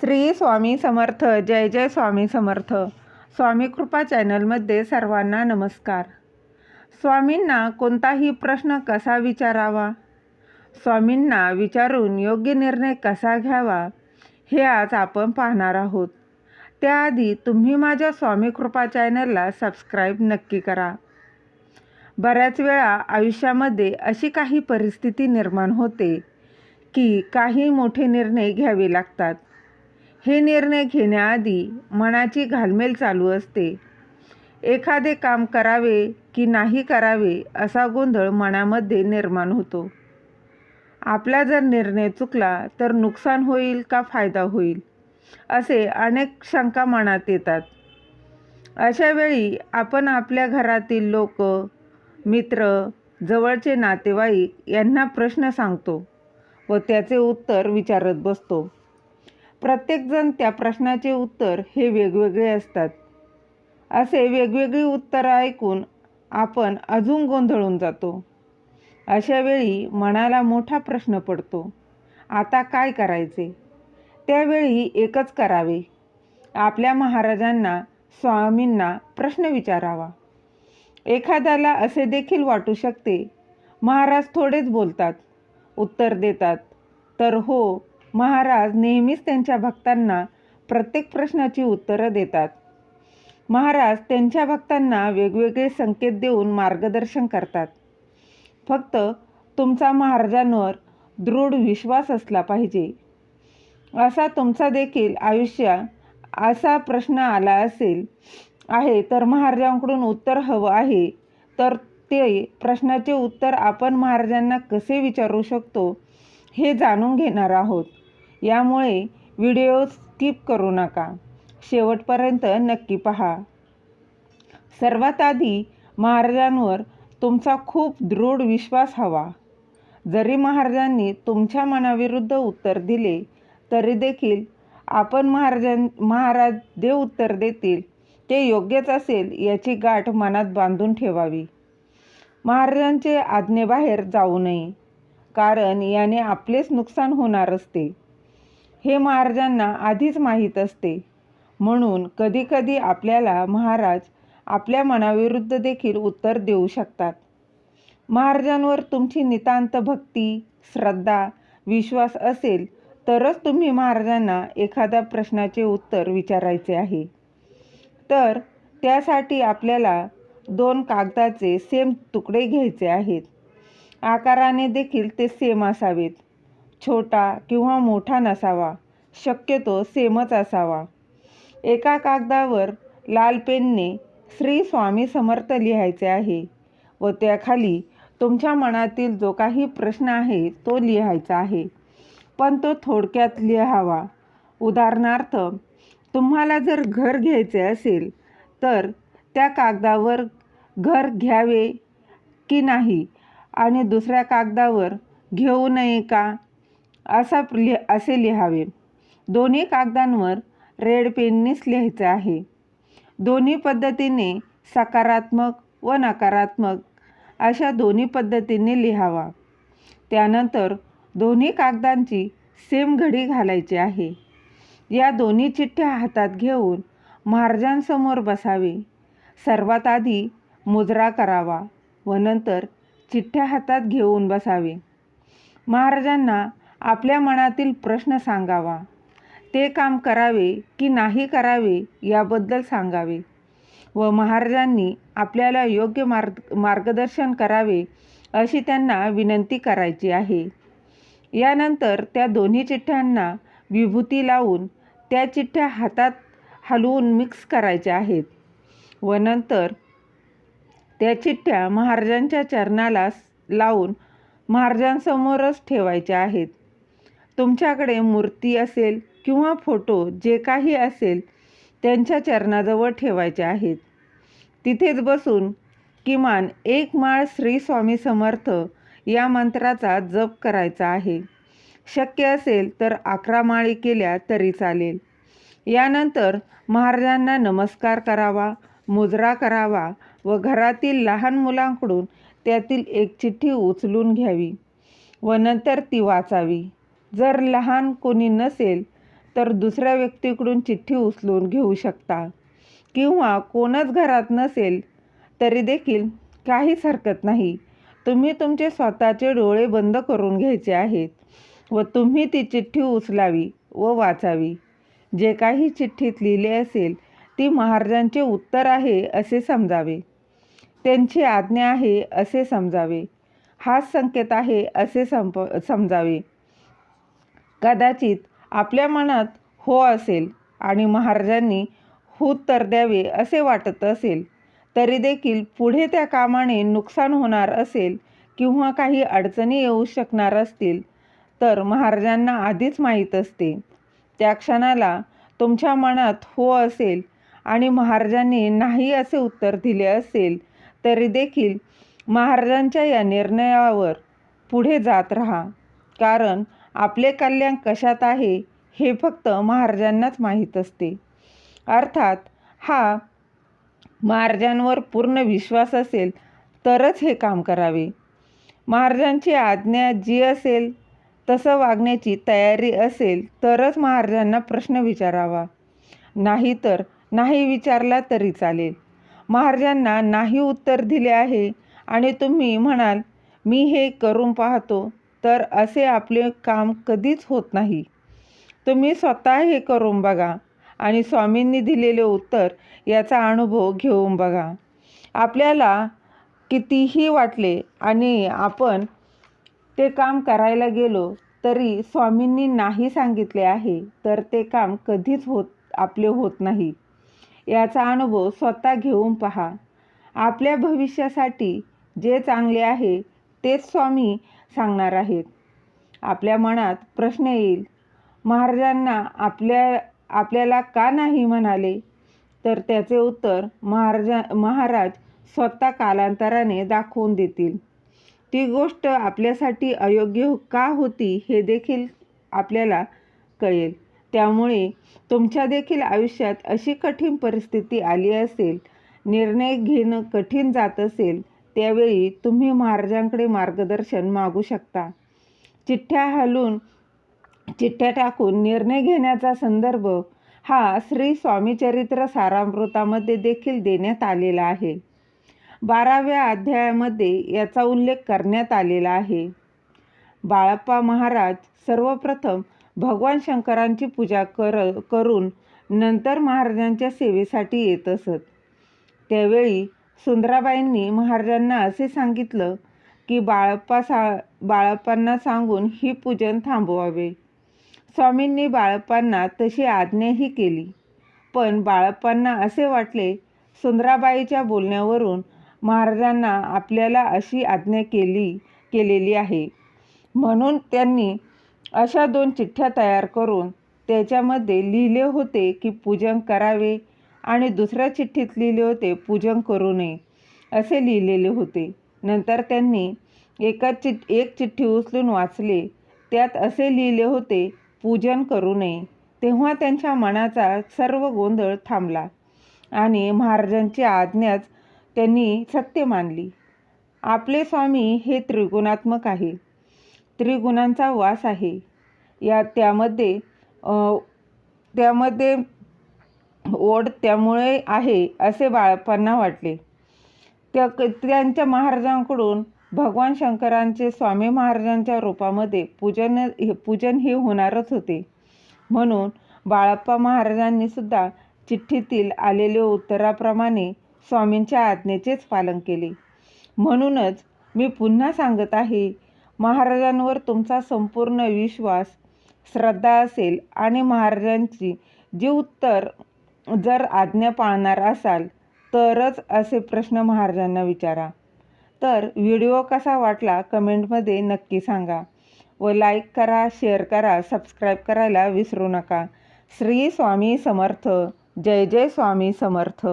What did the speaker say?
श्री स्वामी समर्थ जय जय स्वामी समर्थ. स्वामी कृपा चॅनलमध्ये सर्वांना नमस्कार. स्वामींना कोणताही प्रश्न कसा विचारावा? स्वामींना विचारून योग्य निर्णय कसा घ्यावा? हे आज आपण पाहणार आहोत. त्याआधी तुम्ही माझ्या स्वामी कृपा चॅनलला सबस्क्राईब नक्की करा. बऱ्याच वेळा आयुष्यामध्ये अशी काही परिस्थिती निर्माण होते की काही मोठे निर्णय घ्यावे लागतात. हे निर्णय घेण्याआधी मनाची घालमेल चालू असते. एखादे काम करावे की नाही करावे असा गोंधळ मनामध्ये निर्माण होतो. आपला जर निर्णय चुकला तर नुकसान होईल का फायदा होईल? असे अनेक शंका मनात येतात. अशा वेळी आपण आपल्या घरातील लोक मित्र जवळचे नातेवाईक यांना प्रश्न सांगतो व त्याचे उत्तर विचारत बसतो. प्रत्येकजण त्या प्रश्नाचे उत्तर हे वेगवेगळे असतात. असे वेगवेगळी उत्तरं ऐकून आपण अजून गोंधळून जातो. अशा वेळी मनाला मोठा प्रश्न पडतो आता काय करायचे? त्यावेळी एकच करावे आपल्या महाराजांना स्वामींना प्रश्न विचारावा. एखाद्याला असे देखील वाटू शकते महाराज थोडेच बोलतात उत्तर देतात तर हो महाराज नेहमीच त्यांच्या भक्तांना प्रत्येक प्रश्नाची उत्तरं देतात. महाराज त्यांच्या भक्तांना वेगवेगळे संकेत देऊन मार्गदर्शन करतात. फक्त तुमचा महाराजांवर दृढ विश्वास असला पाहिजे. असा तुमचा देखील आयुष्य असा प्रश्न आला असेल आहे तर महाराजांकडून उत्तर हवं आहे. तर ते प्रश्नाचे उत्तर आपण महाराजांना कसे विचारू शकतो हे जाणून घेणार आहोत. यामुळे व्हिडिओ स्किप करू नका. शेवटपर्यंत नक्की पहा. सर्वात आधी महाराजांवर तुमचा खूप दृढ विश्वास हवा. जरी महाराजांनी तुमच्या मनाविरुद्ध उत्तर दिले तरी देखील आपण महाराजां महाराज जे उत्तर देतील ते योग्यच असेल याची गाठ मनात बांधून ठेवावी. महाराजांचे आज्ञेबाहेर जाऊ नये कारण याने आपलेच नुकसान होणार असते. हे महाराजांना आधीच माहीत असते. म्हणून कधीकधी आपल्याला महाराज आपल्या मनाविरुद्ध देखील उत्तर देऊ शकतात. महाराजांवर तुमची नितांत भक्ती श्रद्धा विश्वास असेल तरच तुम्ही महाराजांना एखाद्या प्रश्नाचे उत्तर विचारायचे आहे. तर त्यासाठी आपल्याला दोन कागदाचे सेम तुकडे घ्यायचे आहेत. आकाराने देखील ते सेम असावेत. छोटा किंवा मोठा नसावा. शक्यतो सेमच असावा. एका कागदावर लाल पेनने श्री स्वामी समर्थ लिहायचे आहे व त्याखाली तुमच्या मनातील जो काही प्रश्न आहे तो लिहायचा आहे. पण तो थोडक्यात लिहावा. उदाहरणार्थ तुम्हाला जर घर घ्यायचे असेल तर त्या कागदावर घर घ्यावे की नाही? आणि दुसऱ्या कागदावर घेऊ नये का? असा लि असे लिहावे. दोन्ही कागदांवर रेड पेननेच लिहायचं आहे. दोन्ही पद्धतीने सकारात्मक व नकारात्मक अशा दोन्ही पद्धतीने लिहावा. त्यानंतर दोन्ही कागदांची सेम घडी घालायची आहे. या दोन्ही चिठ्ठ्या हातात घेऊन महाराजांसमोर बसावे. सर्वात आधी मुजरा करावा व नंतर चिठ्ठ्या हातात घेऊन बसावे. महाराजांना आपल्या मनातील प्रश्न सांगावा. ते काम करावे की नाही करावे याबद्दल सांगावे व महाराजांनी आपल्याला योग्य मार्ग मार्गदर्शन करावे अशी त्यांना विनंती करायची आहे. यानंतर त्या दोन्ही चिठ्ठ्यांना विभूती लावून त्या चिठ्ठ्या हातात हलवून मिक्स करायच्या आहेत व नंतर त्या चिठ्ठ्या महाराजांच्या चरणाला लावून महाराजांसमोरच ठेवायच्या आहेत. तुमच्याकडे मूर्ती असेल किंवा फोटो जे काही असेल त्यांच्या चरणाजवळ ठेवायचे आहेत. तिथेच बसून किमान एक माळ श्री स्वामी समर्थ या मंत्राचा जप करायचा आहे. शक्य असेल तर अकरा माळी केल्या तरी चालेल. यानंतर महाराजांना नमस्कार करावा मुजरा करावा व घरातील लहान मुलांकडून त्यातील एक चिठ्ठी उचलून घ्यावी व नंतर ती वाचावी. जर लहान कोणी नसेल तर दुसऱ्या व्यक्तीकडून चिठ्ठी उचलून घेऊ शकता. किंवा कोणच घरात नसेल तरी देखील काहीच हरकत नाही. तुम्ही तुमचे स्वतःचे डोळे बंद करून घ्यायचे आहेत व तुम्ही ती चिठ्ठी उचलावी व वाचावी. जे काही चिठ्ठीत लिहिले असेल ती महाराजांचे उत्तर आहे असे समजावे. त्यांची आज्ञा आहे असे समजावे. हाच संकेत आहे असे संप समजावे. कदाचित आपल्या मनात हो असेल आणि महाराजांनी उत्तर द्यावे असे वाटत असेल तरी देखील पुढे त्या कामाने नुकसान होणार असेल किंवा काही अडचणी येऊ शकणार असतील तर महाराजांना आधीच माहीत असते. त्या क्षणाला तुमच्या मनात हो असेल आणि महाराजांनी नाही असे उत्तर दिले असेल तरी देखील महाराजांच्या या निर्णयावर पुढे जात राहा. कारण आपले कल्याण कशात आहे हे फक्त महाराजांनाच माहीत असते. अर्थात हा महाराजांवर पूर्ण विश्वास असेल तरच हे काम करावे. महाराजांची आज्ञा जी असेल तसं वागण्याची तयारी असेल तरच महाराजांना प्रश्न विचारावा. नाहीतर नाही विचारला तरी चालेल. महाराजांना नाही उत्तर दिले आहे आणि तुम्ही म्हणाल मी हे करून पाहतो. तर असे आपले काम कधीच होत नाही. तुम्ही स्वतः हे करून बघा आणि स्वामींनी दिलेले उत्तर याचा अनुभव घेऊन बघा. आपल्याला कितीही वाटले आणि आपण ते काम करायला गेलो तरी स्वामींनी नाही सांगितले आहे तर ते काम कधीच होत आपले होत नाही. याचा अनुभव स्वतः घेऊन पहा. आपल्या भविष्यासाठी जे चांगले आहे तेच स्वामी सांगणार आहेत. आपल्या मनात प्रश्न येईल. महाराजांना आपल्या आपल्याला का नाही म्हणाले? तर त्याचे उत्तर महाराजा महाराज स्वतः कालांतराने दाखवून देतील. ती गोष्ट आपल्यासाठी अयोग्य का होती हे देखील आपल्याला कळेल. त्यामुळे तुमच्या देखील आयुष्यात अशी कठीण परिस्थिती आली असेल निर्णय घेणं कठीण जात असेल त्यावेळी तुम्ही महाराजांकडे मार्गदर्शन मागू शकता. चिठ्ठ्या हलून चिठ्ठ्या टाकून निर्णय घेण्याचा संदर्भ हा श्री स्वामीचरित्र सारामृतामध्ये देखील देण्यात आलेला आहे. बाराव्या अध्यायामध्ये याचा उल्लेख करण्यात आलेला आहे. बाळप्पा महाराज सर्वप्रथम भगवान शंकरांची पूजा कर करून नंतर महाराजांच्या सेवेसाठी येत असत. त्यावेळी सुंदराबाईंनी महाराजांना असे सांगितलं की बाळप्पा सा बाळप्पांना सांगून ही पूजन थांबवावे. स्वामींनी बाळप्पांना तशी आज्ञाही केली. पण बाळप्पांना असे वाटले सुंदराबाईच्या बोलण्यावरून महाराजांना आपल्याला अशी आज्ञा केली केलेली आहे. म्हणून त्यांनी अशा दोन चिठ्ठ्या तयार करून त्याच्यामध्ये लिहिले होते की पूजन करावे आणि दुसऱ्या चिठ्ठीत लिहिले होते पूजन करू नये असे लिहिलेले होते. नंतर त्यांनी एका चिठ एक चिठ्ठी उचलून वाचले. त्यात असे लिहिले होते पूजन करू नये. तेव्हा त्यांच्या मनाचा सर्व गोंधळ थांबला आणि महाराजांची आज्ञाच त्यांनी सत्य मानली. आपले स्वामी हे त्रिगुणात्मक आहे. त्रिगुणांचा वास आहे. या त्यामध्ये त्यामध्ये ओढ त्यामुळे आहे असे बाळप्पांना वाटले. त्या त्यांच्या महाराजांकडून भगवान शंकरांचे स्वामी महाराजांच्या रूपामध्ये पूजन पूजन हे होणारच होते. म्हणून बाळप्पा महाराजांनी सुद्धा चिठ्ठीतील आलेले उत्तराप्रमाणे स्वामींच्या आज्ञेचेच पालन केले. म्हणूनच मी पुन्हा सांगत आहे महाराजांवर तुमचा संपूर्ण विश्वास श्रद्धा असेल आणि महाराजांची जी उत्तर जर आज्ञा पाळणार असाल तरच असे प्रश्न महाराजांना विचारा. तर व्हिडिओ कसा वाटला कमेंटमध्ये नक्की सांगा व लाईक करा शेअर करा सबस्क्राईब करायला विसरू नका. श्री स्वामी समर्थ. जय जय स्वामी समर्थ.